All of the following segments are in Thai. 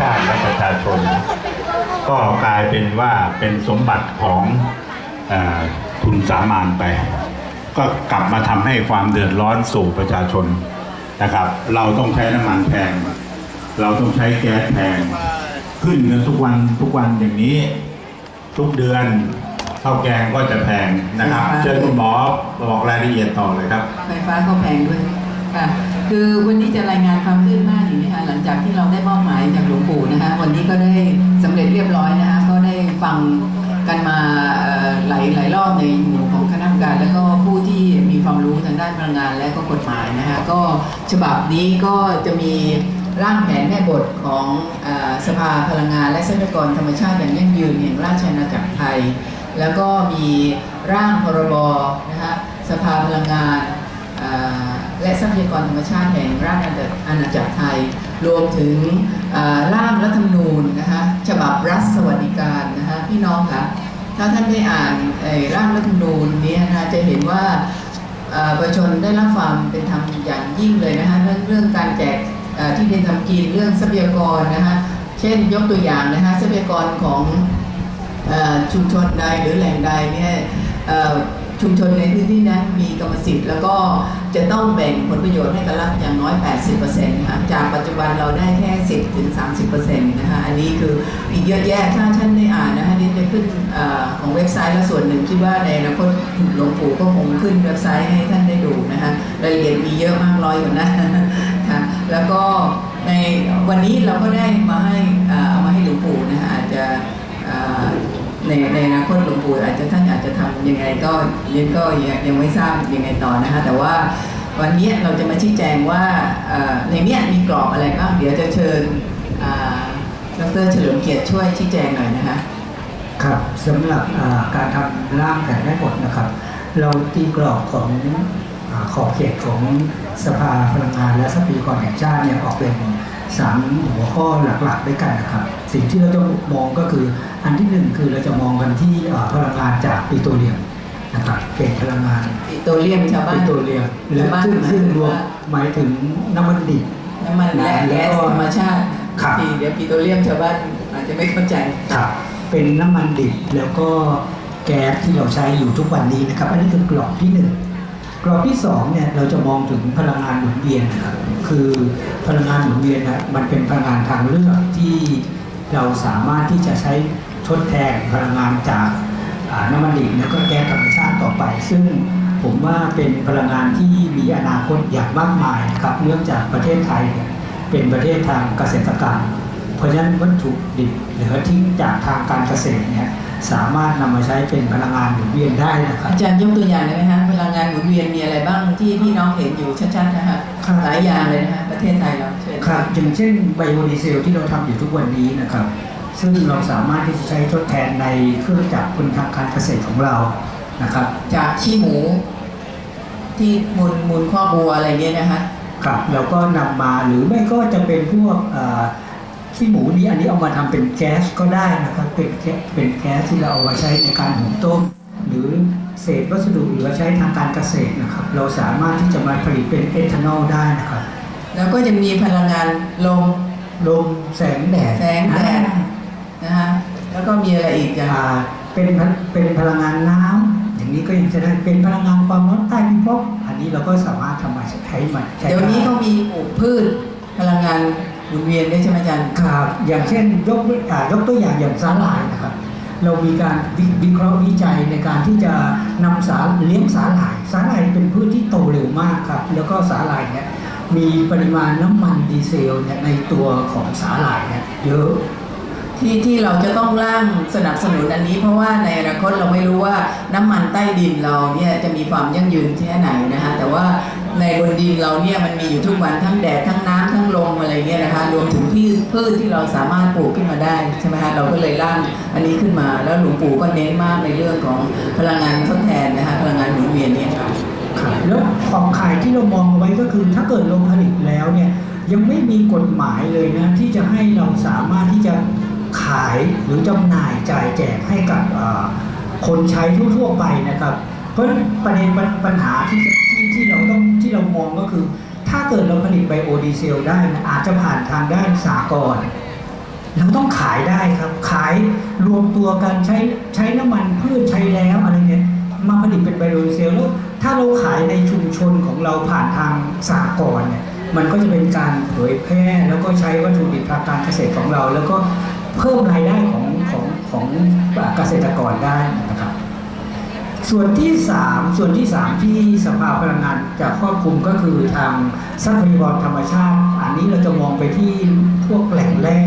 ชาติและประชาชน ก็กลายเป็นว่าเป็นสมบัติของเออทุนสามัญไป ก็กลับมาทำให้ความเดือดร้อนสู่ประชาชนนะครับ เราต้องใช้น้ำมันแพง เราต้องใช้แก๊สแพง ขึ้นเงินทุกวันทุกวันอย่างนี้ ทุกเดือนข้าวแกงก็จะแพงนะครับ เชิญคุณหมอบอกรายละเอียดต่อเลยครับ ไฟฟ้าก็แพงด้วยค่ะ คือวันนี้จะรายงานความคืบหน้าอย่างนี้ค่ะหลังจากที่เราได้มอบหมายจากหลวงปู่นะคะ วันนี้ก็ได้สำเร็จเรียบร้อยนะคะก็ได้ฟังกันมาหลายหลายรอบในหมู่ของคณะกรรมการ แล้วก็ผู้ที่มีความรู้ทางด้านพลังงานและก็กฎหมายนะคะก็ฉบับนี้ก็จะมีร่างแผนแม่บทของอสภาพลังงาน และทรัพยากรธรรมชาติอย่างยั่งยืนแห่งราชอาณาจักรไทย แล้วก็มีร่างพรบนะคะสภาพลังงานอ่อ และทรัพยากรธรรมชาติแห่งราชอาณาจักรไทย รวมถึงร่างรัฐธรรมนูญนะคะฉบับรัฐสวัสดิการนะคะพี่น้องคะถ้าท่านได้อ่านร่างรัฐธรรมนูญนี้นะคะจะเห็นว่าประชาชนได้รับความเป็นธรรมอย่างยิ่งเลยนะคะเรื่องเรื่องการแจกที่ดินทำกินเรื่องทรัพยากรนะคะเช่นยกตัวอย่างนะคะทรัพยากรของอชุมชนใดหรือแหล่งใดเนี่ยชุมชนในพื้นที่นั้นมีกรรมสิทธิ์แล้วก็ จะต้องแบ่งผลประโยชน์ให้กับรัฐอย่างน้อย 80%นะคะจากปัจจุบันเราได้แค่ 10ถึง30%นะคะอันนี้คืออีกเยอะแยะถ้าท่านได้อ่านนะคะนี่จะขึ้นอของเว็บไซต์และส่วนหนึ่งคิดว่าในอนาคตหลวงปู่ก็คงขึ้นเว็บไซต์ให้ท่านได้ดูนะคะรายละเอียดมีเยอะมากร้อยกว่านั้นค่ะแล้วก็ในวันนี้เราก็ได้มาให้เอามาให้หลวงปู่นะคะอาจจะในในอนาคตหลวงปู่อาจจะท่านอาจ ยังไงก็เรียนก็ยังยังไม่ทราบยังไงต่อนะคะแต่ว่าวันนี้เราจะมาชี้แจงว่าในเนี้ยมีกรอบอะไรบ้างเดี๋ยวจะเชิญดรเฉลิมเกียรติช่วยชี้แจงหน่อยนะคะครับสำหรับการทำร่างแผนแม่บทนะครับ เราตีกรอบของอขอบเขตของสภาพลังงานและทรัพยากรแห่งชาติเนี่ยออกเป็น สามหัวข้อหลักๆด้วยกันนะครับ สิ่งที่เราจะมองก็คืออันที่หนึ่งคือเราจะมองกันที่อ่าพลังงานจากปิโตรเลียมนะครับเป็นพลังงานปิโตรเลียมชาวบ้าปินโตรเลียมหรือชาวบ้านซึ่งซึ่งรวมว่าหมายถึงน้ำมันดิบน้ำมันและแก๊สธรรมชาติครับที่เดี๋ยวปิโตรเลียมชาวบ้านอาจจะไม่เข้าใจครับเป็นน้ำมันดิบแล้วก็แก๊สที่เราใช้อยู่ทุกวันนี้นะครับ อันนี้คือกรอบที่หนึ่ง กรอบที่สองเนี่ยเราจะมองถึงพลังงานหมุนเวียนนะครับคือพลังงานหมุนเวียนนะมันเป็นพลังงานทางเลือกที่เราสามารถที่จะใช้ทดแทนพลังงานจากน้ำมันดิบแล้วก็แก๊สธรรมชาติต่อไป ซึ่งผมว่าเป็นพลังงานที่มีอนาคตอย่างมากมายครับเนื่องจากประเทศไทยเนี่ยเป็นประเทศทางเกษตรกรรม เพราะฉะนั้นวัตถุดิบเหลือทิ้งจากทางการเกษตรเนี่ย สามารถนำมาใช้เป็นพลังงานหมุนเวียนได้นะครับอาจารย์ยกตัวอย่างได้ไหมคะพลังงานหมุนเวียนมีอะไรบ้างที่พี่น้องเห็นอยู่ชัดๆนะคะครับหลายอย่างเลยนะคะประเทศไทยเราเชิญครับอย่างเช่นไบโอดีเซลที่เราทำอยู่ทุกวันนี้นะครับ ซึ่งเราสามารถที่จะใช้ทดแทนในเครื่องจักรกลทางการเกษตรของเรานะครับ จากขี้หมู ที่มูลมูลข้อบัวอะไรเงี้ยนะคะครับแล้วก็นำมาหรือไม่ก็จะเป็นพวกเอ่อ ขี้หมูนี้อันนี้เอามาทำเป็นแก๊สก็ได้นะครับเป็นแก๊สเป็นแก๊สที่เราเอามาใช้ในการหุงต้ม หรือเศษวัสดุเหลือใช้ทางการเกษตรนะครับ เราสามารถที่จะมาผลิตเป็นเอทานอลได้นะครับ แล้วก็จะมีพลังงานลมลมแสงแดดแสงแดดนะคะแล้วก็มีอะไรอีกอ่าอะเป็นพลเป็นพลังงานน้ำอย่างนี้ก็ยังจะได้เป็นพลังงานความร้อนใต้พิภพอันนี้เราก็สามารถทำมาใช้มันใช้เดี๋ยวนี้ไเขามีปลูกพืชพลังงาน หมุนเวียนด้ใช่ไหมอาจารย์ครับอย่างเช่นยกอ่ายกตัวอย่างอย่างสาหร่ายนะครับ เรามีการวิเคราะห์วิจัยในการที่จะนำสาเลี้ยงสาหร่าย สาหร่ายเป็นพืชที่โตเร็วมากครับ แล้วก็สาหร่ายเนี่ยมีปริมาณน้ำมันดีเซลเนี่ยในตัวของสาหร่ายเนี่ยเยอะ ที่ที่เราจะต้องร่างสนับสนุนอันนี้ เพราะว่าในอนาคตเราไม่รู้ว่าน้ำมันใต้ดินเราเนี่ยจะมีความยั่งยืนแค่ไหนนะคะแต่ว่าในบนดินเราเนี่ยมันมีอยู่ทุกวันทั้งแดดทั้งน้ำทั้งลมอะไรเงี้ยนะคะรวมถึงพืชพืชที่เราสามารถปลูกขึ้นมาได้ใช่ไหมคะเราก็เลยร่างอันนี้ขึ้นมาแล้วหลวงปู่ก็เน้นมากในเรื่องของพลังงานทดแทนนะคะพลังงานหมุนเวียนเนี่ยค่ะครับแล้วของขายที่เรามองไว้ก็คือถ้าเกิดเราผลิตแล้วเนี่ยยังไม่มีกฎหมายเลยนะที่จะให้เราสามารถที่จะ ขายหรือจำหน่ายจ่ายแจกให้กับคนใช้ทั่วๆไปนะครับ เพราะประเด็นปัญปัญหาที่ที่ที่เราต้องที่เรามองก็คือ ถ้าเกิดเราผลิตไบโอดีเซลได้นะอาจจะผ่านทางด้านสากลเราต้องขายได้ครับ ขายรวมตัวกันใช้ใช้น้ำมันพืชใช้แล้วอะไรเนี่ยมาผลิตเป็นไบโอดีเซลแล้วถ้าเราขายในชุมชนของเราผ่านทางสากลเนี่ยมันก็จะเป็นการเผยแพร่แล้วก็ใช้วัตถุดิบทางการเกษตรของเรา แล้วก็ เพิ่มรายได้ของของของเกษตรกรได้นะครับ ส่วนที่ 3 ส่วนที่ 3 ที่สภาพลังงานจะครอบคลุมก็คือทางทรัพยากรธรรมชาติ อันนี้เราจะมองไปที่พวกแหล่งแร่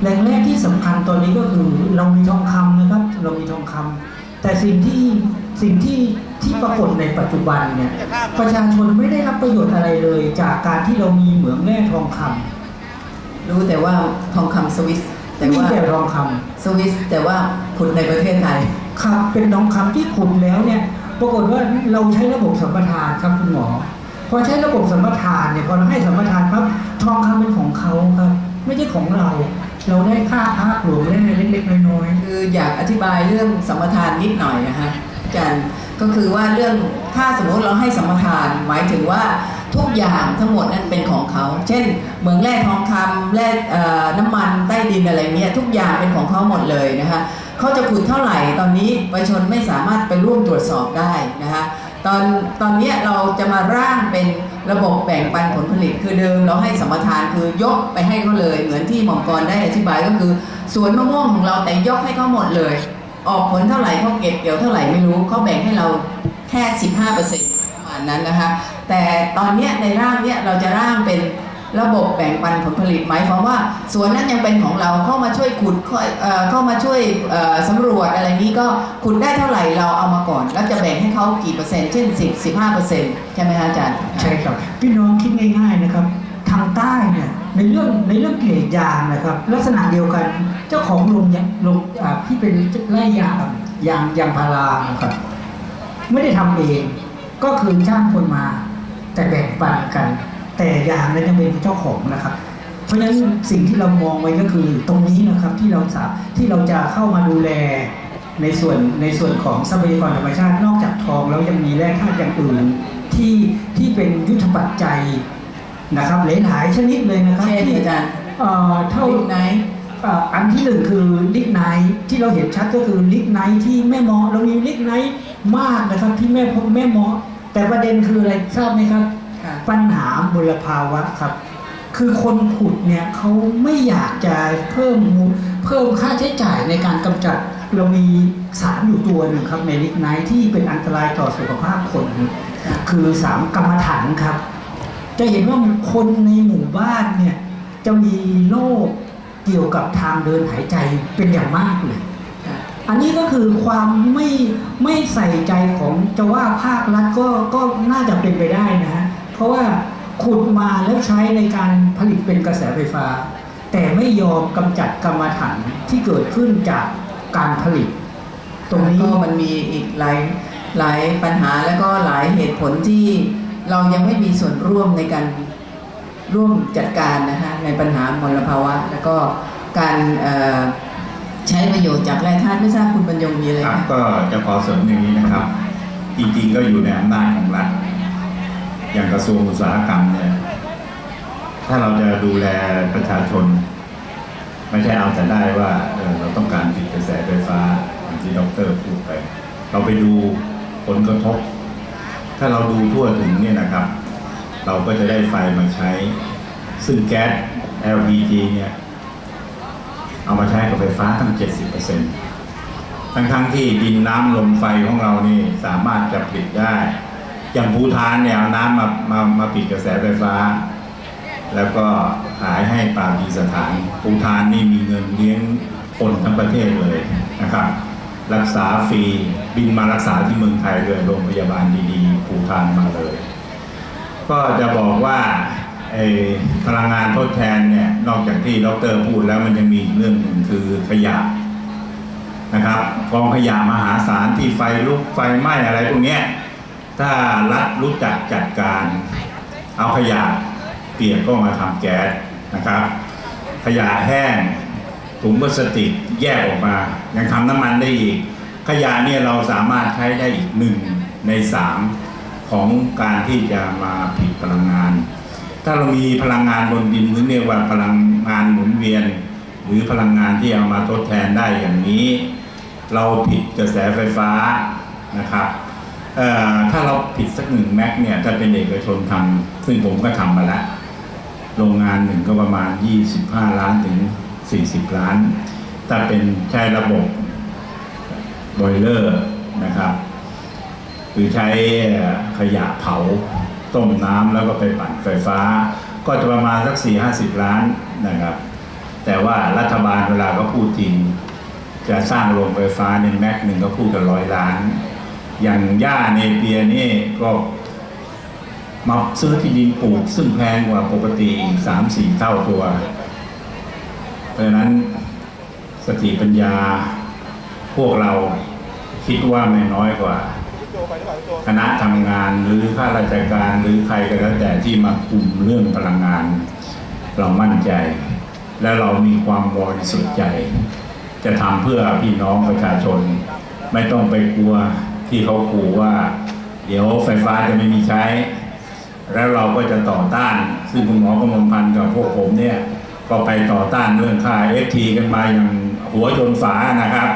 แหล่งแร่ที่สำคัญตอนนี้ก็คือเรามีทองคำนะครับ เรามีทองคำแต่สิ่งที่สิ่งที่ที่ปรากฏในปัจจุบันเนี่ยประชาชนไม่ได้รับประโยชน์อะไรเลย จากการที่เรามีเหมืองแร่ทองคำรู้แต่ว่าทองคำสวิส แต่มีว่าแต่ทองคำสวิสแต่ว่าขุดในประเทศไทย ครับเป็นทองคำที่ขุดแล้วเนี่ย ปรากฏว่าเราใช้ระบบสัมปทานครับคุณหมอ พอใช้ระบบสัมปทานเนี่ยพอเราให้สัมปทานปั๊บทองคำเป็นของเขาครับ ไม่ใช่ของเรา เราได้ค่าภาคหลวงได้เล็กๆน้อยคืออยากอธิบายเรื่องสัมปทานนิดหน่อยนะคะอาจารย์ก็คือว่าเรื่องถ้าสมมติเราให้สัมปทานหมายถึงว่า ทุกอย่างทั้งหมดนั้นเป็นของเขา เช่นเหมืองแร่ทองคำแร่น้ำมันใต้ดินอะไรเงี้ยทุกอย่างเป็นของเขาหมดเลยนะคะเขาจะขุดเท่าไหร่ตอนนี้ประชาชนไม่สามารถไปร่วมตรวจสอบได้นะคะตอนตอนนี้เราจะมาร่างเป็นระบบแบ่งปันผลผลิต คือเดิมเราให้สัมปทานคือยกไปให้เขาเลย เหมือนที่หม่อมกรได้อธิบายก็คือสวนมะม่วงของเราแต่ยกให้เขาหมดเลย ออกผลเท่าไหร่เขาเก็บเกี่ยวเท่าไหร่ไม่รู้เขาแบ่งให้เราแค่ 15%ประมาณนั้นนะคะ แต่ตอนเนี้ยในร่างเนี้ยเราจะร่างเป็นระบบแบ่งปันผลผลิตหมายความว่าสวนนั้นยังเป็นของเราเข้ามาช่วยขุดเข้ามาช่วยสำรวจอะไรนี้ก็ขุดได้เท่าไหร่เราเอามาก่อนแล้วจะแบ่งให้เขากี่เปอร์เซ็นต์เช่น 10 15%ใช่ไหมคะอาจารย์ใช่ครับ พี่น้องคิดง่ายๆนะครับทางใต้เนี่ยในเรื่องในเรื่องเกรดยางนะครับ ลักษณะเดียวกันเจ้าของโรงยางโรงที่เป็นไร่ยางยางยางพารานะครับไม่ได้ทำเอง ก็คือจ้างคนมา แต่แบ่งปันกัน แต่ยางนั้นยังเป็นเจ้าของนะครับ เพราะฉะนั้นสิ่งที่เรามองไว้ก็คือตรงนี้นะครับที่เราสาที่เราจะเข้ามาดูแลในส่วนในส่วนของทรัพยากรธรรมชาตินอกจากทองแล้วยังมีแร่ธาตุอย่างอื่นที่ที่เป็นยุทธปัจจัยนะครับหลายๆชนิดเลยนะครับเช่นที่อาจารย์เอ่อเท่าลิกไนท์อ่าอันที่หนึ่งคือลิกไนท์ที่เราเห็นชัดก็คือลิกไนท์ที่แม่เมาะเรามีลิกไนท์มากนะครับที่แม่พบแม่เมาะ แต่ประเด็นคืออะไรทราบไหมครับ ค่ะ ปัญหามลภาวะครับ คือคนขุดเนี่ยเขาไม่อยากจะเพิ่มมูลเพิ่มค่าใช้จ่ายในการกำจัด เรามีสารอยู่ตัวหนึ่งครับในลิกไนท์ที่เป็นอันตรายต่อสุขภาพคน คือสามกรรมฐานครับ จะเห็นว่าคนในหมู่บ้านเนี่ยจะมีโรคเกี่ยวกับทางเดินหายใจเป็นอย่างมากเลยค่ะ อันนี้ก็คือความไม่ไม่ใส่ใจของจะว่าภาครัฐก็ก็น่าจะเป็นไปได้นะ เพราะว่าขุดมาแล้วใช้ในการผลิตเป็นกระแสไฟฟ้า แต่ไม่ยอมกำจัดกรรมฐานที่เกิดขึ้นจากการผลิต ตรงนี้ก็มันมีอีกหลายหลายปัญหาแล้วก็หลายเหตุผลที่เรายังไม่มีส่วนร่วมในการร่วมจัดการนะคะในปัญหามลภาวะ แล้วก็การ ใช้ประโยชน์จากแร่ธาตุไม่ทราบคุณบรรยงมีอะไรครับ ก็จะขอเสริมอย่างนี้นะครับ จริงๆก็อยู่ในอำนาจของรัฐอย่างกระทรวงอุตสาหกรรมเนี่ยถ้าเราจะดูแลประชาชน ไม่ใช่เอาแต่ได้ว่าเออเราต้องการติดกระแสไฟฟ้าอย่างที่ดรพูดไป เราไปดูผลกระทบ ถ้าเราดูทั่วถึงเนี่ยนะครับ เราก็จะได้ไฟมาใช้ ซึ่งแก๊ส LPG เนี่ย เอามาใช้กับไฟฟ้าตั้ง 70%ทั้งทั้งๆที่ดินน้ำลมไฟของเรานี่สามารถจะผลิตได้ อย่างภูทานเนี่ยเอาน้ำมามามาปิดกระแสไฟฟ้า แล้วก็ขายให้ปากีสถานภูทานนี่มีเงินเลี้ยงคนทั้งประเทศเลยนะครับ รักษาฟรีบินมารักษาที่เมืองไทยเลยโรงพยาบาลดีๆภูทานมาเลย ก็จะบอกว่า พลังงานทดแทนเนี่ยนอกจากที่ดรพูดแล้วมันยังมีเรื่องหนึ่งคือขยะนะครับกองขยะมหาศาลที่ไฟลุกไฟไหม้อะไรพวกนี้ถ้ารัฐรู้จักจัดการ เอาขยะเปียกก็มาทำแก๊สนะครับ ขยะแห้งถุงพลาสติกแยกออกมายังทำน้ำมันได้อีก ขยะเนี่ยเราสามารถใช้ได้อีกหนึ่งในสามของการที่จะมาผลิตพลังงาน ถ้าเรามีพลังงานบนดินถึงเรียกว่าพลังงานหมุนเวียน หรือพลังงานที่เอามาทดแทนได้อย่างนี้ เราผิดกระแสไฟฟ้านะครับถ้าเราผิดสักหนึ่งแม็กเนี่ยถ้าเป็นเอกชนทำซึ่งผมก็ทำมาแล้วโรงงานหนึ่งก็ประมาณ 25 ล้านถึง 40 ล้าน ถ้าเป็นใช้ระบบบอยเลอร์นะครับคือใช้ขยะเผา ต้มน้ำแล้วก็ไปปั่นไฟฟ้า ก็จะประมาณสัก4-50ล้านนะครับ แต่ว่ารัฐบาลเวลาก็พูดจริง จะสร้างโรงไฟฟ้าในแม็กหนึ่งก็พูดกันร้อยล้าน อย่างย่าเนเปียนี่ก็มาซื้อที่ดินปลูก ซึ่งแพงกว่าปกติสามสี่เท่าตัว เพราะนั้นสติปัญญาพวกเราคิดว่าไม่น้อยกว่า คณะทำงานหรือข้าราชการหรือใครก็แล้วแต่ที่มาคุมเรื่องพลังงาน เรามั่นใจ และเรามีความบริสุทธิ์ใจ จะทำเพื่อพี่น้องประชาชน ไม่ต้องไปกลัวที่เขาขู่ว่า เดี๋ยวไฟฟ้าจะไม่มีใช้ แล้วเราก็จะต่อต้าน ซึ่งคุณหมอกมลพันธ์กับพวกผมเนี่ยก็ไปต่อต้านเรื่องค่าเอฟทีกันมาอย่างหัวจนฝานะครับ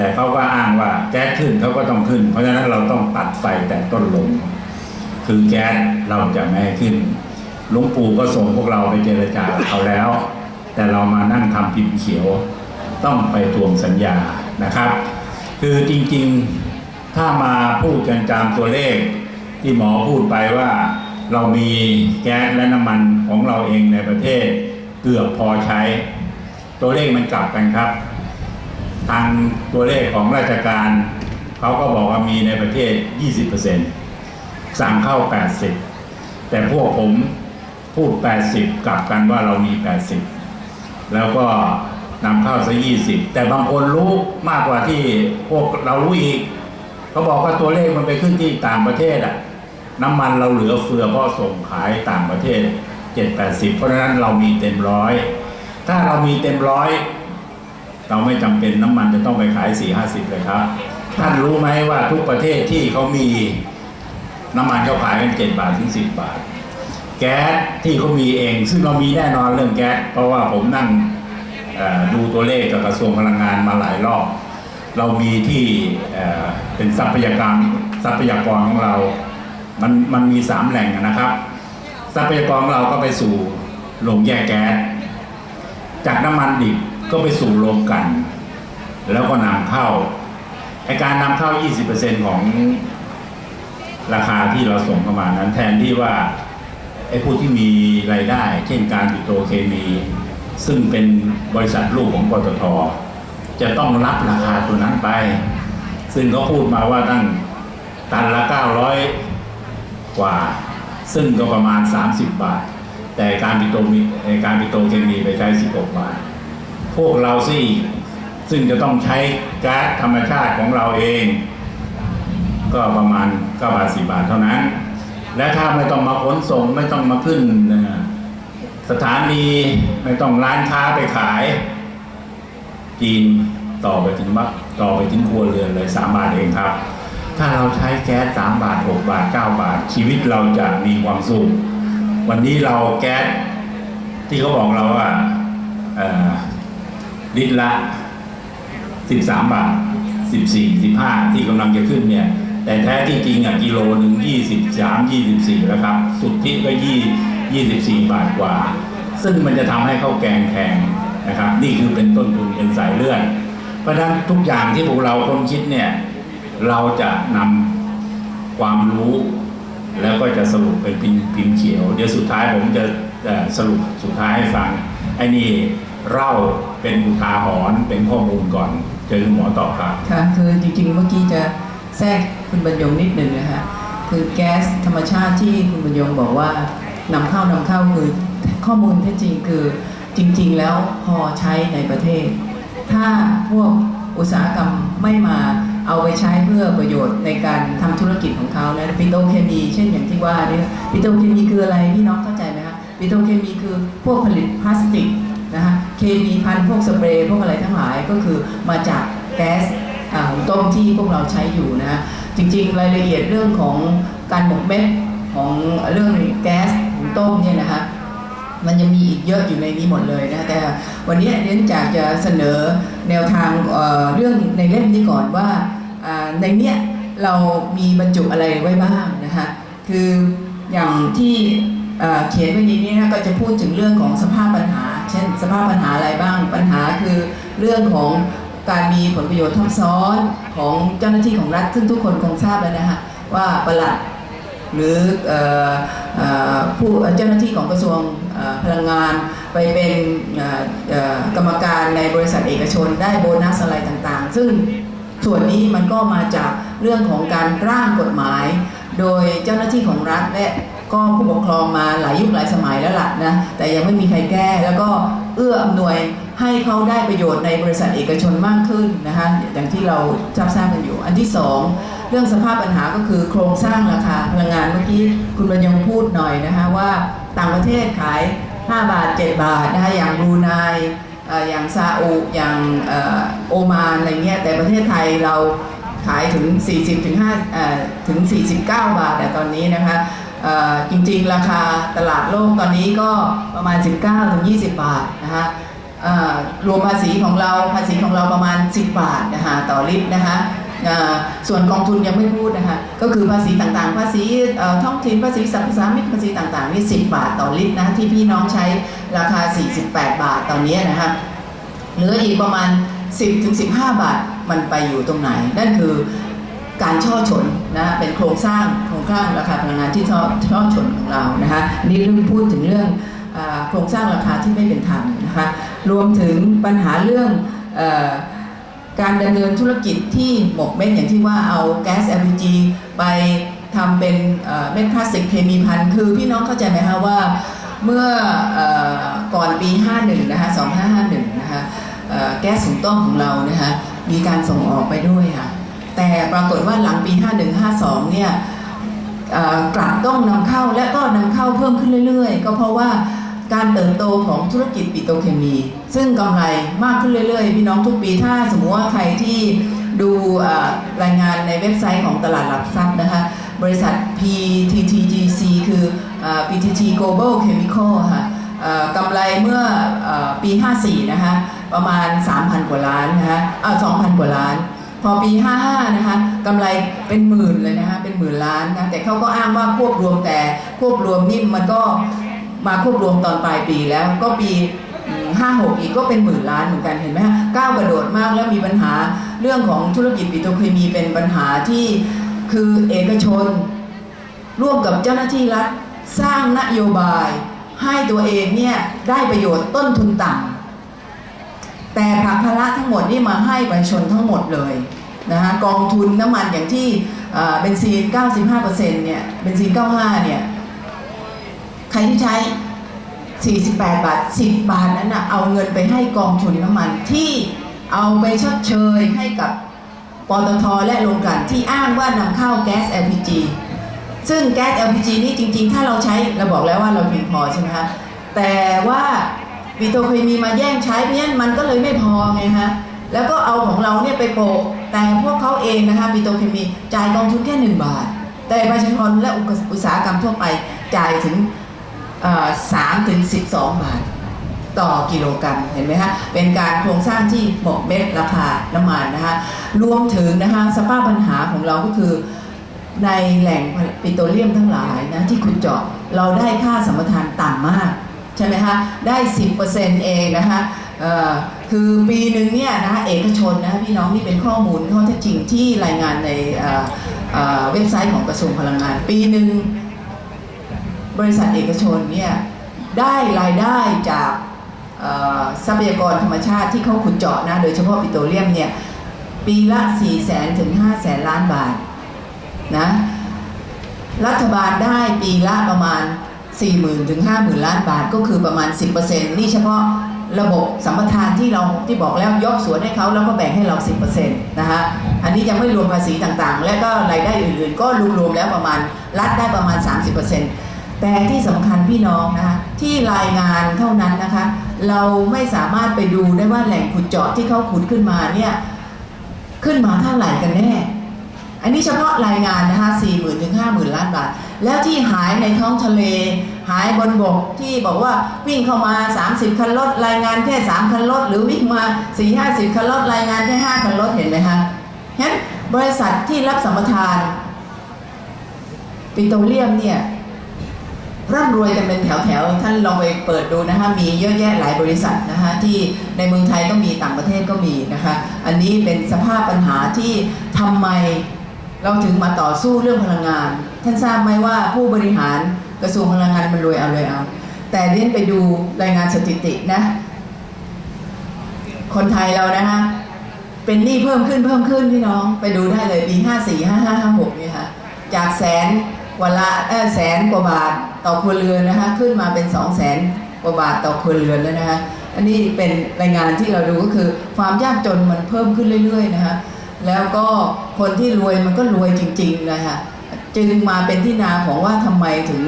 แต่เขาก็อ้างว่าแก๊สขึ้นเขาก็ต้องขึ้น เพราะฉะนั้นเราต้องตัดไฟแต่ต้นลมคือแก๊สเราจะไม่ให้ขึ้นหลวงปู่ก็ส่งพวกเราไปเจรจาเขาแล้ว แต่เรามานั่งทำพิมพ์เขียว ต้องไปทวงสัญญานะครับ คือจริงๆถ้ามาพูดกันตามตัวเลข ที่หมอพูดไปว่า เรามีแก๊สและน้ำมันของเราเองในประเทศ เกือบพอใช้ ตัวเลขมันกลับกันครับ ทางตัวเลขของราชการเขาก็บอกว่ามีในประเทศ 20%สั่งเข้า 80 แต่พวกผมพูด 80 กลับกันว่าเรามี 80 แล้วก็นำเข้าซะ20 แต่บางคนรู้มากกว่าที่พวกเรารู้อีกเขาบอกว่าตัวเลขมันไปขึ้นที่ต่างประเทศอะน้ำมันเราเหลือเฟือเพราะส่งขายต่างประเทศ 7-80 เพราะฉะนั้นเรามีเต็มร้อยถ้าเรามีเต็มร้อย เราไม่จำเป็นน้ำมันจะต้องไปขาย4-50เลยครับ ท่านรู้ไหมว่าทุกประเทศที่เขามีน้ำมันเขาขายกัน7บาทถึง10บาท แก๊สที่เขามีเอง ซึ่งเรามีแน่นอนเรื่องแก๊สเพราะว่าผมนั่งดูตัวเลขกับกระทรวงพลังงานมาหลายรอบ เรามีที่เเป็นทรัพยากรทรัพยากรของเรา มันมันมีสามแหล่งนะครับ ทรัพยากรของเราก็ไปสู่โรงแยกแก๊สจากน้ำมันดิบ ก็ไปสู่โรงกัน แล้วก็นำเข้าไอการนำเข้า 20%ของราคาที่เราส่งเข้ามานั้นแทนที่ว่าไอผู้ที่มีรายได้ เช่นการปิโตรเคมี ซึ่งเป็นบริษัทลูกของปตท จะต้องรับราคาตัวนั้นไป ซึ่งเขาพูดมาว่าตั้งตันละ 900 กว่า ซึ่งก็ประมาณ 30 บาท แต่การปิโตรมีการปิโตรเคมีไปใช้ 16 บาท พวกเราสิซึ่งจะต้องใช้ก๊าซธรรมชาติของเราเอง ก็ประมาณ9บาท10บาทเท่านั้น และถ้าไม่ต้องมาขนส่งไม่ต้องมาขึ้นสถานีไม่ต้องร้านค้าไปขายจีนต่อไปถึงบักต่อไปถึงครัวเรือนเลยสามบาทเองครับ ถ้าเราใช้แก๊สสามบาทหกบาทเก้าบาท ชีวิตเราจะมีความสุขวันนี้เราแก๊สที่เขาบอกเราว่าเอ่อ ลิตรละสิบสามบาทสิบสี่สิบห้าที่กำลังจะขึ้นเนี่ย แต่แท้ที่จริงอะกิโลหนึ่งยี่สิบสามยี่สิบสี่แล้วครับ สุดที่ก็ยี่ยี่สิบสี่บาทกว่า ซึ่งมันจะทำให้ข้าวแกงแพงนะครับ นี่คือเป็นต้นทุนเป็นสายเลือด เพราะฉะนั้นทุกอย่างที่พวกเราคนคิดเนี่ย เราจะนำความรู้แล้วก็จะสรุปเป็นพิมพ์พิมพ์เขียว เดี๋ยวสุดท้ายผมจะสรุปสุดท้ายให้ฟังไอ้นี่เล่า เป็นอุทาหรณ์เป็นข้อมูลก่อนเจอหมอต่อครับค่ะคือจริงๆ เมื่อกี้จะแทรกคุณบรรยงนิดหนึ่งนะคะคือแก๊สธรรมชาติที่คุณบรรยงบอกว่านำเข้านำเข้าคือข้อมูลที่จริงคือจริง ๆ แล้วพอใช้ในประเทศ ถ้าพวกอุตสาหกรรมไม่มาเอาไปใช้เพื่อประโยชน์ในการทำธุรกิจของเขานะปิโตเคมีเช่นอย่างที่ว่าเนี่ยปิโตเคมีคืออะไรพี่น้องเข้าใจไหมคะปิโตเคมีคือพวกผลิตพลาสติก นะคะเคมีพันพวกสเปรย์พวกอะไรทั้งหลายก็คือมาจากแก๊สอ่าหุงต้มที่พวกเราใช้อยู่นะจริงๆ รายละเอียดเรื่องของการหมกเม็ดของเรื่องแก๊สหุงต้มเนี่ยนะคะมันยังมีอีกเยอะอยู่ในนี้หมดเลยนะแต่วันนี้เรียนจากจะเสนอแนวทางเเรื่องในเล่มนี้ก่อนว่าในเนี้ยเรามีบรรจุอะไรไว้บ้างนะคะคืออย่างที่เขียนไว้ในนี้นะก็จะพูดถึงเรื่องของสภาพปัญหา เช่นสภาพปัญหาอะไรบ้างปัญหาคือเรื่องของการมีผลประโยชน์ทับซ้อนของเจ้าหน้าที่ของรัฐ ซึ่งทุกคนคงทราบแล้วนะคะว่าประหลัดหรืออผู้เจ้าหน้าที่ของกระทรวงพลังงาน ไปเป็นกรรมการในบริษัทเอกชนได้โบนัสอะไรต่างๆ ซึ่งส่วนนี้มันก็มาจากเรื่องของการร่างกฎหมาย โดยเจ้าหน้าที่ของรัฐและ ก็ผู้ปกครองมาหลายยุคหลายสมัยแล้วล่ะนะแต่ยังไม่มีใครแก้แล้วก็เอื้ออำนวยให้เขาได้ประโยชน์ในบริษัทเอกชนมากขึ้นนะคะอย่างที่เราทราบทราบกันอยู่ อันที่สองเรื่องสภาพปัญหาก็คือโครงสร้างราคาพลังงานเมื่อกี้คุณบรรยงพูดหน่อยนะคะว่าต่างประเทศขาย 5 บาท 7 บาทนะคะอย่างบรูไนเอ่อย่างซาอุอย่างโอมานอะไรเงี้ยแต่ประเทศไทยเราขายถึง 40ถึง5ถึง 49 บาทแต่ตอนนี้นะคะ จริงๆ ราคาตลาดโลกตอนนี้ก็ประมาณ 19ถึง20 บาทนะคะรวมภาษีของเราภาษีของเราประมาณ 10 บาทนะคะต่อลิตรนะคะส่วนกองทุนยังไม่พูดนะคะก็คือภาษีต่างๆ ภาษีท่อท้องถิ่นภาษีสรรพสามิตภาษีต่างๆนี่10 บาทต่อลิตรนะที่พี่น้องใช้ราคา 48 บาทตอนนี้นะคะเหลืออีกประมาณ 10-15 บาทมันไปอยู่ตรงไหน นั่นคือ การช่อฉนนะเป็นโครงสร้างโครงสร้างราคาพลังงานที่ช่อช่อฉนของเรานะคะนี่เรื่องพูดถึงเรื่องโครงสร้างราคาที่ไม่เป็นธรรมนะคะรวมถึงปัญหาเรื่องอการดำเนินธุรกิจที่หมกเม็ดอย่างที่ว่าเอาแก๊ส LPG ไปทำเป็นเม็ดพลาสติกเคมีพันคือพี่น้องเข้าใจไหมคะว่าเมื่อออก่อนปี 51 นะคะ 2551 นะคะแก๊สสูงต้มของเรานะคะมีการส่งออกไปด้วยค่ะ แต่ปรากฏว่าหลังปี 51-52 เนี่ยกลับต้องนำเข้าและก็นำเข้าเพิ่มขึ้นเรื่อยๆ ก็เพราะว่าการเติบโตของธุรกิจปิโตรเคมี ซึ่งกำไรมากขึ้นเรื่อยๆ พี่น้องทุกปีถ้าสมมติว่าใครที่ดูรายงานในเว็บไซต์ของตลาดหลักทรัพย์นะคะ บริษัท PTTGC คืออ PTT Global Chemical ค่ะกำไรเมื่อเออปี 54 นะคะ ประมาณ 3,000 กว่าล้านนะคะอ่า2,000 กว่าล้าน พอปี 55 นะคะกำไรเป็นหมื่นเลยนะคะเป็นหมื่นล้านนะแต่เขาก็อ้างว่าควบรวมแต่ควบรวมนี่มันก็มาควบรวมตอนปลายปีแล้วก็ปีห้าหกอีกก็เป็นหมื่นล้านเหมือนกันเห็นไหมฮะก้าวกระโดดมากแล้วมีปัญหาเรื่องของธุรกิจปิโตรเคมีเป็นปัญหาที่คือเอกชน ร่วมกับเจ้าหน้าที่รัฐสร้างนโยบาย ให้ตัวเองเนี่ยได้ประโยชน์ต้นทุนต่ำ แต่ผลักภาระทั้งหมดนี่มาให้ประชาชนทั้งหมดเลยนะคะกองทุนน้ำมันอย่างที่เอ่อเบนซีน 95%เนี่ยเบนซีน 95 เนี่ย ใครที่ใช้ 48 บาท 10 บาทนั้นนะเอาเงินไปให้กองทุนน้ำมันที่เอาไปชดเชยให้กับปตทและโรงกลั่นที่อ้างว่านำเข้าแก๊ส LPG ซึ่งแก๊ส LPG นี่จริงๆ ถ้าเราใช้เราบอกแล้วว่าเราเพียงพอใช่ไหมคะแต่ว่า ปิโตรเคมีมาแย่งใช้เพราะฉะนั้นมันก็เลยไม่พอไงฮะแล้วก็เอาของเราเนี่ยไปโปะแต่พวกเขาเองนะคะปิโตรเคมีจ่ายกองทุนแค่หนึ่งบาท แต่ประชาชนและอุตสาหกรรมทั่วไปจ่ายถึงสามถึงสิบสองบาทต่อกิโลกรัมเห็นไหมฮะเป็นการโครงสร้างที่หมกเม็ดราคาน้ำมันนะคะรวมถึงนะคะสภาพปัญหาของเราก็คือในแหล่งปิโตรเลียมทั้งหลายนะที่คุณเจาะเราได้ค่าสัมปทานต่ำมาก ช่ไหมคะได้ 10%เองนะคะคือปีหนึ่งเนี่ยนะเอกชนนะพี่น้องนี่เป็นข้อมูลข้อเท็จจริงที่รายงานในเว็บไซต์ของกระทรวงพลังงาน ปีหนึ่งบริษัทเอกชนเนี่ยได้รายได้จากทรัพยากรธรรมชาติที่เขาขุดเจาะนะโดยเฉพาะปิโตรเลียมเนี่ยปีละ4 0 0แสนถึง5 0 0แสนล้านบาทนะรัฐบาลได้ปีละประมาณ 40,000ถึง50,000 ล้านบาทก็คือประมาณ 10%นี่เฉพาะระบบสัมปทานที่เราที่บอกแล้วยกสวนให้เขาแล้วก็แบ่งให้เรา 10%นะคะอันนี้ยังไม่รวมภาษีต่างๆ และก็รายได้อื่นๆ ก็รวมๆแล้วประมาณรัฐได้ประมาณ 30%แต่ที่สำคัญพี่น้องนะคะที่รายงานเท่านั้นนะคะเราไม่สามารถไปดูได้ว่าแหล่งขุดเจาะที่เขาขุดขึ้นมาเนี่ยขึ้นมาเท่าไหร่กันแน่ อันนี้เฉพาะรายงานนะคะ4 0 0 0 0ถึง50,000ล้านบาท แล้วที่หายในท้องทะเล หายบนบกที่บอกว่าวิ่งเข้ามา 30 คันรถรายงานแค่ 3 คันรถ หรือวิ่งมา 4 50 คันรถรายงานแค่ 5 คันรถเห็นไหมคะฉะนั้นบริษัทที่รับสัมปทานปิโตรเลียมเนี่ยร่ำรวยกันเป็นแถวๆ ท่านลองไปเปิดดูนะคะ มีเยอะแยะหลายบริษัทนะคะที่ในเมืองไทยก็มีต่างประเทศก็มีนะคะ อันนี้เป็นสภาพปัญหาที่ทำไม เราถึงมาต่อสู้เรื่องพลังงาน ท่านทราบไหมว่าผู้บริหารกระทรวงพลังงานมันรวยเอาเลยเอา แต่เรียนไปดูรายงานสถิตินะ คนไทยเรานะคะเป็นหนี้เพิ่มขึ้นเพิ่มขึ้นพี่น้องไปดูได้เลยปี54 55 56เนี่ยค่ะจากแสนกว่าละเออแสนกว่าบาทต่อครัวเรือนนะคะขึ้นมาเป็น2แสนกว่าบาทต่อครัวเรือนแล้วนะคะอันนี้เป็นรายงานที่เราดูก็คือความยากจนมันเพิ่มขึ้นเรื่อยๆนะคะ แล้วก็คนที่รวยมันก็รวยจริงๆนะคะจึงมาเป็นที่นาของว่าทำไมถึง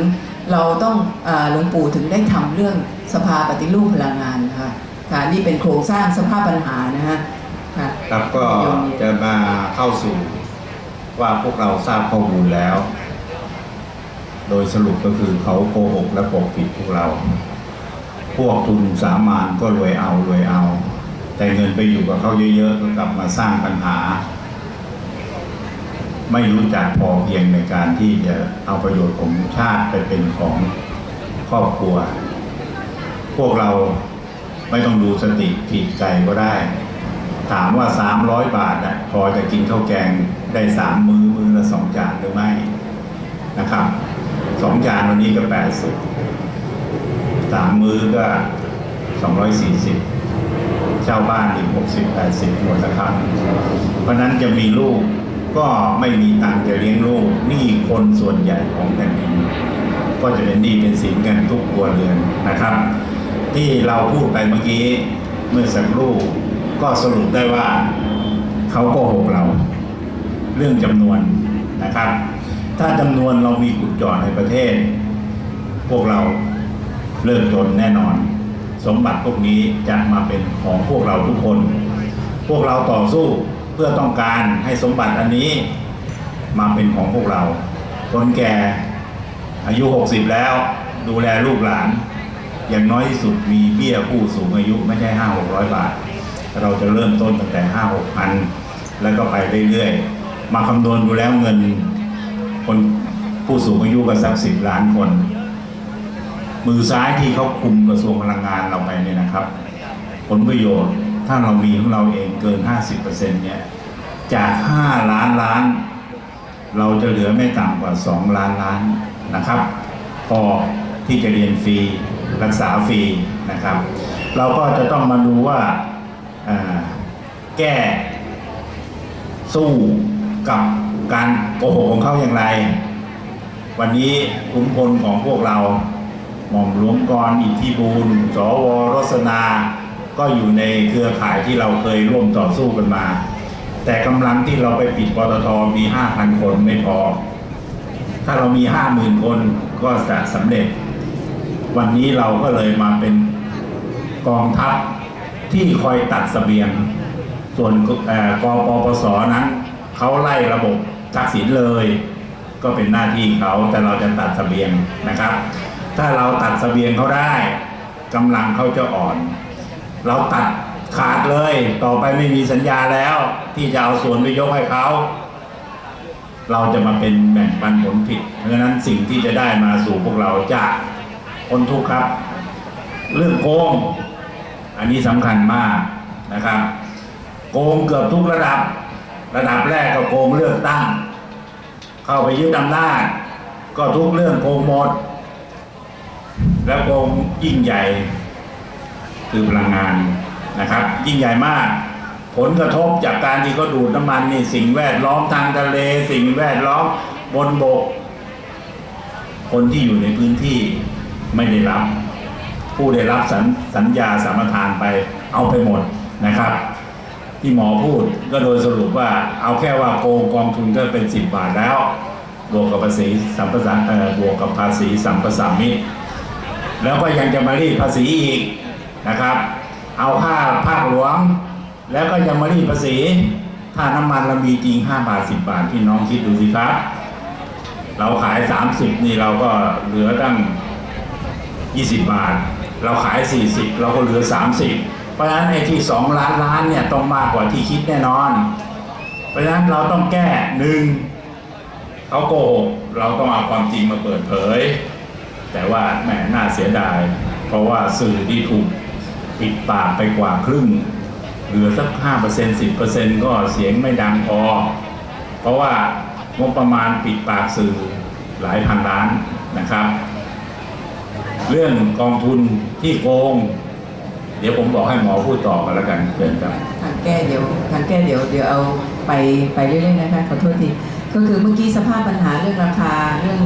เราต้องอาหลวงปู่ถึงได้ทำเรื่องสภาปฏิรูปพลังงานนะคะค่ะนี่เป็นโครงสร้างสภาพปัญหานะคะค่ะครับก็จะมาเข้าสู่ว่าพวกเราทราบข้อมูลแล้ว โดยสรุปก็คือเขาโกหกและปกปิดพวกเรา พวกทุนสามานก็รวยเอารวยเอา แต่เงินไปอยู่กับเขาเยอะๆก็กลับมาสร้างปัญหา ไม่รู้จักพอเพียงในการที่จะเอาประโยชน์ของชาติไปเป็นของครอบครัว พวกเราไม่ต้องดูสติผิดใจก็ได้ ถามว่า 300 บาทนะพอจะกินข้าวแกงได้สามมือมือละสองจานหรือไม่นะครับสองจานวันนี้ก็แปดสิบสามมือก็สองร้อยสี่สิบ เช่าบ้านอีกหกสิบแปดสิบหมดแล้วครับ เพราะนั้นจะมีลูกก็ไม่มีตังจะเลี้ยงลูกนี้คนส่วนใหญ่ของแผ่นดินก็จะเป็นหนี้เป็นสินกันทุกครัวเรือนนะครับ ที่เราพูดไปเมื่อกี้เมื่อสักครู่ก็สรุปได้ว่าเขาโกหกเรา เรื่องจำนวนนะครับ ถ้าจำนวนเรามีขุดจาะในประเทศ พวกเราเลิกจนแน่นอน สมบัติพวกนี้จะมาเป็นของพวกเราทุกคน พวกเราต่อสู้เพื่อต้องการให้สมบัติอันนี้มาเป็นของพวกเรา คนแก่อายุ 60 แล้วดูแลลูกหลาน อย่างน้อยที่สุดมีเบี้ยผู้สูงอายุไม่ใช่ห้าหกร้อยบาท เราจะเริ่มต้นตั้งแต่ห้าหกพันแล้วก็ไปเรื่อยๆ มาคำนวณดูแล้วเงินคนผู้สูงอายุก็สักสิบล้านคน มือซ้ายที่เขาคุมกระทรวงพลังงานเราไปเนี่ยนะครับ ผลประโยชน์ถ้าเรามีของเราเองเกิน 50%เนี่ยจาก 5 ล้านล้าน เราจะเหลือไม่ต่ำกว่า 2 ล้านล้านนะครับ พอที่จะเรียนฟรีรักษาฟรีนะครับ เราก็จะต้องมาดูว่าาแก้สู้กับการโกหกของเขาอย่างไร วันนี้ขุนพลของพวกเรา หม่อมหลวงกรอิทธิบูลสวรสนา ก็อยู่ในเครือข่ายที่เราเคยร่วมต่อสู้กันมา แต่กำลังที่เราไปปิดปตทมี 5,000 คนไม่พอ ถ้าเรามี 50,000 คนก็จะสำเร็จ วันนี้เราก็เลยมาเป็นกองทัพที่คอยตัดเสบียง ส่วนเอ่อกปปสนั้นเขาไล่ระบบทักษิณเลย ก็เป็นหน้าที่เขาแต่เราจะตัดเสบียงนะครับ ถ้าเราตัดเสบียงเขาได้กำลังเขาจะอ่อน เราตัดขาดเลย ต่อไปไม่มีสัญญาแล้ว ที่จะเอาส่วนไปยกให้เขา เราจะมาเป็นแบ่งปันผลผิด เพราะฉะนั้นสิ่งที่จะได้มาสู่พวกเราจะพ้นทุกข์ครับ เรื่องโกง อันนี้สำคัญมากนะครับ โกงเกือบทุกระดับ ระดับแรกก็โกงเลือกตั้ง เข้าไปยึดอำนาจก็ทุกเรื่องโกงหมด แล้วโกงยิ่งใหญ่ คือพลังงานนะครับ ยิ่งใหญ่มาก ผลกระทบจากการที่เขาดูดน้ำมันนี่สิ่งแวดล้อมทางทะเล สิ่งแวดล้อมบนบก คนที่อยู่ในพื้นที่ไม่ได้รับ ผู้ได้รับสัญสญญาสามทานไปเอาไปหมดนะครับ ที่หมอพูดก็โดยสรุปว่าเอาแค่ว่าโกงกองทุนก็เป็นสิบบาทแล้ว บวกกับภาษีสัมปทานบวกกับภาษีสัมปสามิตร แล้วก็ยังจะมารีดภาษีอีกนะครับ เอาค่าภาคหลวง แล้วก็ยังมารีดภาษีถ้าน้ำมันเรามีจริง 5 บาท 10 บาทพี่น้องคิดดูสิครับ เราขาย 30 นี่เราก็เหลือตั้ง 20 บาท เราขาย 40 เราก็เหลือ 30 เพราะฉะนั้นไอ้ที่ 2 ล้านล้านเนี่ยต้องมากกว่าที่คิดแน่นอน เพราะฉะนั้นเราต้องแก้หนึ่งเขาโกหกเราต้องเอาความจริงมาเปิดเผย แต่ว่าแหมน่าเสียดาย เพราะว่าสื่อที่ถูกปิดปากไปกว่าครึ่ง เหลือสักห้าเปอร์เซ็นต์สิบเปอร์เซ็นต์ก็เสียงไม่ดังพอ เพราะว่างบประมาณปิดปากสื่อหลายพันล้านนะครับ เรื่องกองทุนที่โกง เดี๋ยวผมบอกให้หมอพูดต่อกันแล้วกันเชิญครับทางแก้เดี๋ยวทางแก้เดี๋ยวเดี๋ยวเอาไปไปเรื่อยๆนะคะขอโทษทีก็คือเมื่อกี้สภาพปัญหาเรื่องราคาเรื่อง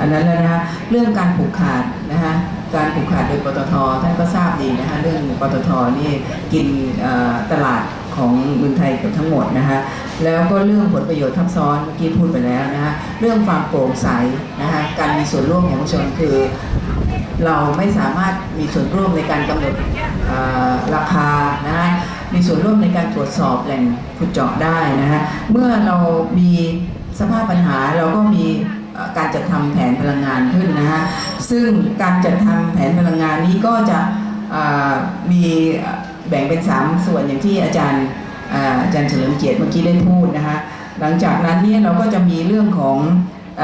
อันนั้นแล้วนะคะเรื่องการผูกขาดนะคะการผูกขาดโดยปตทท่านก็ทราบดีนะคะเรื่องปตทนี่กินตลาดของเมืองไทยเกือบทั้งหมดนะคะแล้วก็เรื่องผลประโยชน์ทับซ้อนเมื่อกี้พูดไปแล้วนะคะเรื่องความโปร่งใสนะคะการมีส่วนร่วมของประชาชนคือ เราไม่สามารถมีส่วนร่วมในการกำหนดราคานะฮะมีส่วนร่วมในการตรวจสอบแหล่งขุดเจาะได้นะฮะเมื่อเรามีสภาพปัญหาเราก็มี การจัดทำแผนพลังงานขึ้นนะฮะซึ่งการจัดทำแผนพลังงานนี้ก็จะมีแบ่งเป็น 3 ส่วนอย่างที่อาจารย์อาจารย์เฉลิมเกียรติเมื่อกี้ได้พูดนะคะหลังจากนั้นเนี่ยเราก็จะมีเรื่องของอ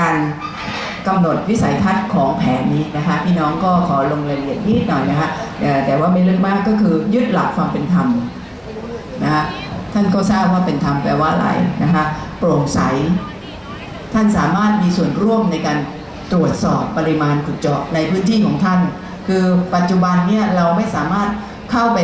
การกำหนดวิสัยทัศน์ของแผนนี้นะคะพี่น้องก็ขอลงรายละเอียดนิดหน่อยนะคะแต่ว่าไม่ลึกมากก็คือยึดหลักความเป็นธรรมนะคะท่านก็ทราบว่าเป็นธรรมแปลว่าอะไรนะคะโปร่งใส ท่านสามารถมีส่วนร่วมในการตรวจสอบปริมาณขุดเจาะในพื้นที่ของท่าน คือปัจจุบันเนี่ยเราไม่สามารถเข้าไป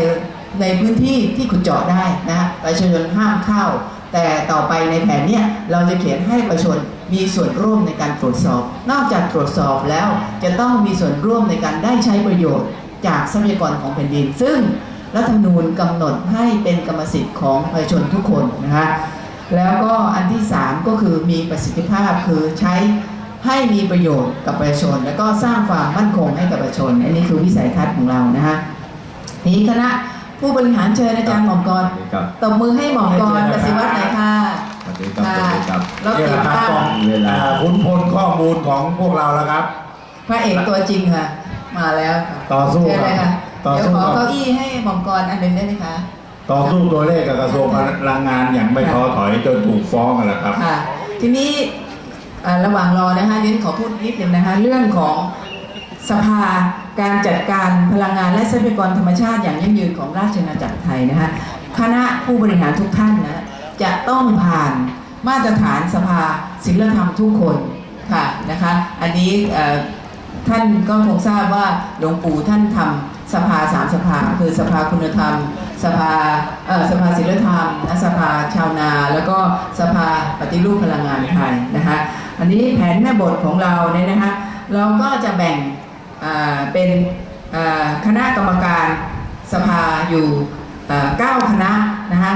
ในพื้นที่ที่ขุดเจาะได้นะประชาชนห้ามเข้า แต่ต่อไปในแผนเนี่ยเราจะเขียนให้ประชาชนมีส่วนร่วมในการตรวจสอบ นอกจากตรวจสอบแล้วจะต้องมีส่วนร่วมในการได้ใช้ประโยชน์ จากทรัพยากรของแผ่นดิน ซึ่งรัฐธรรมนูญกำหนดให้เป็นกรรมสิทธิ์ของประชาชนทุกคนนะคะ แล้วก็อันที่ 3 ก็คือมีประสิทธิภาพคือใช้ให้มีประโยชน์กับประชาชน แล้วก็สร้างความมั่นคงให้กับประชาชน อันนี้คือวิสัยทัศน์ของเรานะคะนี้คณะผู้บริหารเชิญอาจารย์หม่อมกรครับตบมือให้หม่อมกรกสิวัฒน์หน่อยค่ะสวัสดีครับสวัสดีครับแล้วนี่ติแหดละครับตั้งกองเวลาอ่คุณพลข้อมูลของพวกเราแล้วครับ พระเอกตัวจริงค่ะ มาแล้วค่ะต่อสู้เชิญเลยค่ะต่อเดี๋ยวสู้ขอครับเก้าอี้ให้หม่อมกรอันหนึ่งได้ไหมคะ ต่อสู้ตัวเลขกับกระทรวงพลังงานอย่างไม่ท้อถอยจนถูกฟ้องกันแล้วครับ ค่ะ ทีนี้เอ่อระหว่างรอนะคะเดี๋ยวขอพูดนิดหนึ่งนะคะ เรื่องของสภาการจัดการพลังงานและทรัพยากรธรรมชาติอย่างยั่งยืนของราชอาณาจักรไทยนะคะคณะผู้บริหารทุกท่านนะจะต้องผ่านมาตรฐานสภาศิลธรรมทุกคนค่ะนะคะ อันนี้เอ่อท่านก็คงทราบว่าหลวงปู่ท่านทำ สภาสามสภา คือสภาคุณธรรม สภาเอ่อสภาศิลธรรมนะสภาชาวนา แล้วก็สภาปฏิรูปพลังงานไทยนะคะอันนี้แผนแม่บทของเราเนี่ยนะคะเราก็จะแบ่งอ่าเป็นอ่คณะกรรมการสภาอยู่อ่าเก้าคณะนะคะ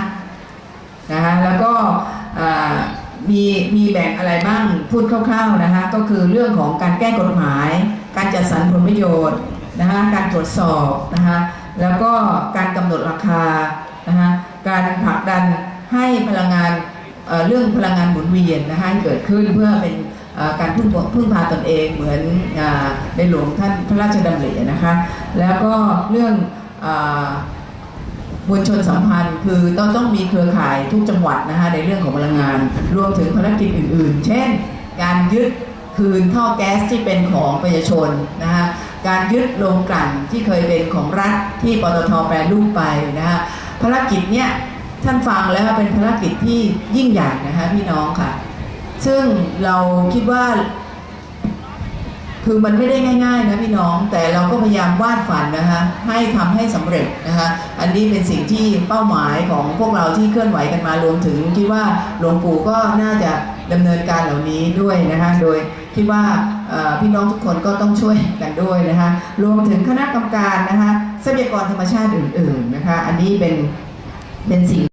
นะคะแล้วก็อ่ามีมีแบ่งอะไรบ้างพูดคร่าวๆนะคะก็คือเรื่องของการแก้กฎหมาย การจัดสรรผลประโยชน์ นะคะการตรวจสอบนะคะแล้วก็การกำหนดราคานะคะการผลักดันให้พลังงานเอ่อเรื่องพลังงานหมุนเวียนนะคะเกิดขึ้นเพื่อเป็นการพึ่งพึ่งพาตนเองเหมือนอในหลวงท่านพระราชดำรินะคะแล้วก็เรื่องอามวลชนสัมพันธ์คือต้องต้องมีเครือข่ายทุกจังหวัดนะคะในเรื่องของพลังงาน รวมถึงภารกิจอื่น ๆ เช่น การยึดคืนท่อแก๊สที่เป็นของประชาชนนะคะ การยึดโรงกลั่นที่เคยเป็นของรัฐที่ปตทแปรรูปไปนะคะภารกิจเนี้ยท่านฟังแล้วเป็นภารกิจที่ยิ่งใหญ่นะคะพี่น้องค่ะ ซึ่งเราคิดว่า คือมันไม่ได้ง่าย ๆ นะพี่น้อง แต่เราก็พยายามวาดฝันนะคะให้ทำให้สำเร็จนะคะอันนี้เป็นสิ่งที่เป้าหมายของพวกเราที่เคลื่อนไหวกันมารวมถึงคิดว่าหลวงปู่ก็น่าจะดำเนินการเหล่านี้ด้วยนะคะโดยคิดว่า พี่น้องทุกคนก็ต้องช่วยกันด้วยนะคะ รวมถึงคณะกรรมการนะคะทรัพยากรธรรมชาติอื่น ๆนะคะ อันนี้เป็นเป็นสิ่ง